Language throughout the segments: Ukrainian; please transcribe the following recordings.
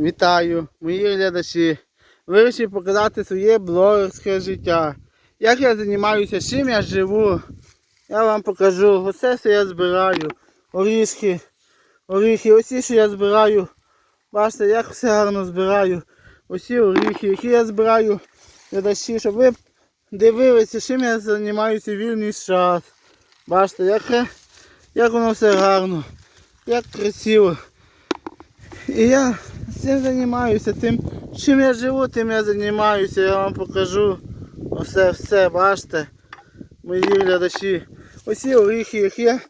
Вітаю, мої глядачі. Вирішив показати своє блогерське життя. Як я займаюся, чим я живу. Я вам покажу. Оце все я збираю. Орішки, оріхи. Ось що я збираю. Бачите, як все гарно збираю. Усі оріхи, які я збираю глядачі, щоб ви дивилися, чим я займаюся вільний час. Бачите, як, як воно все гарно, як красиво. І я цим займаюся, тим, чим я живу, тим я займаюся, я вам покажу. Оце все, бачите, мої глядачі. Усі оріхи, які я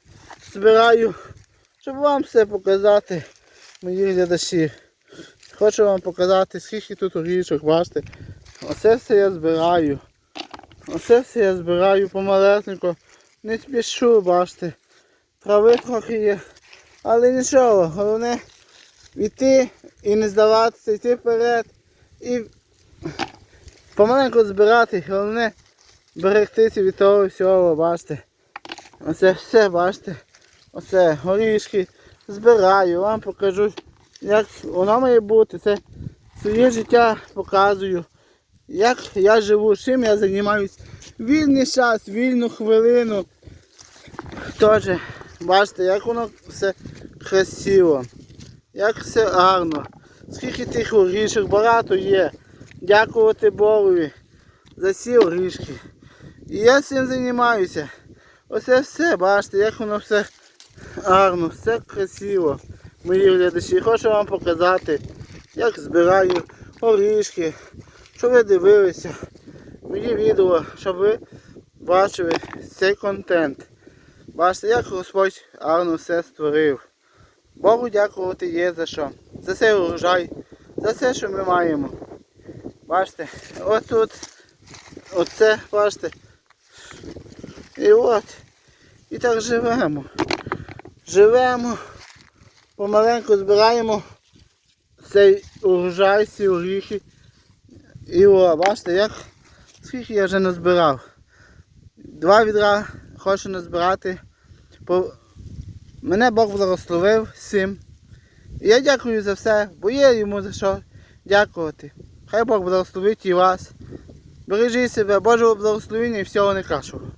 збираю, щоб вам все показати, мої глядачі. Хочу вам показати, скільки тут орішок, бачите. Оце все я збираю. Оце все я збираю помалесенько. Не спішу, бачите. Трави трохи є. Але нічого, головне йти і не здаватися, йти вперед і помаленьку збирати, головне берегтися від того всього, бачите. Оце все, бачите. Оце горішки збираю, вам покажу, як воно має бути. Це своє життя показую. Як я живу, чим я займаюсь. Вільний час, вільну хвилину. Теж, бачите, як воно все красиво. Як все гарно. Скільки тих орішок багато є. Дякувати Богові за ці орішки. І я цим займаюся. Оце все, бачите, як воно все гарно, все красиво. Мої глядачі. Хочу вам показати, як збираю орішки, щоб ви дивилися мої відео, щоб ви бачили цей контент. Бачите, як Господь гарно все створив. Богу дякувати є за що. За цей урожай, за все, що ми маємо. Бачите, от тут, оце, бачите. І от. І так живемо. Живемо, помаленьку збираємо цей урожай, ці оріхи. І о, бачите, як скільки я вже назбирав. Два відра хочу назбирати. Мене Бог благословив всім. І я дякую за все, бо є йому за що дякувати. Хай Бог благословить і вас. Бережіть себе, Божого благословення і всього найкращого.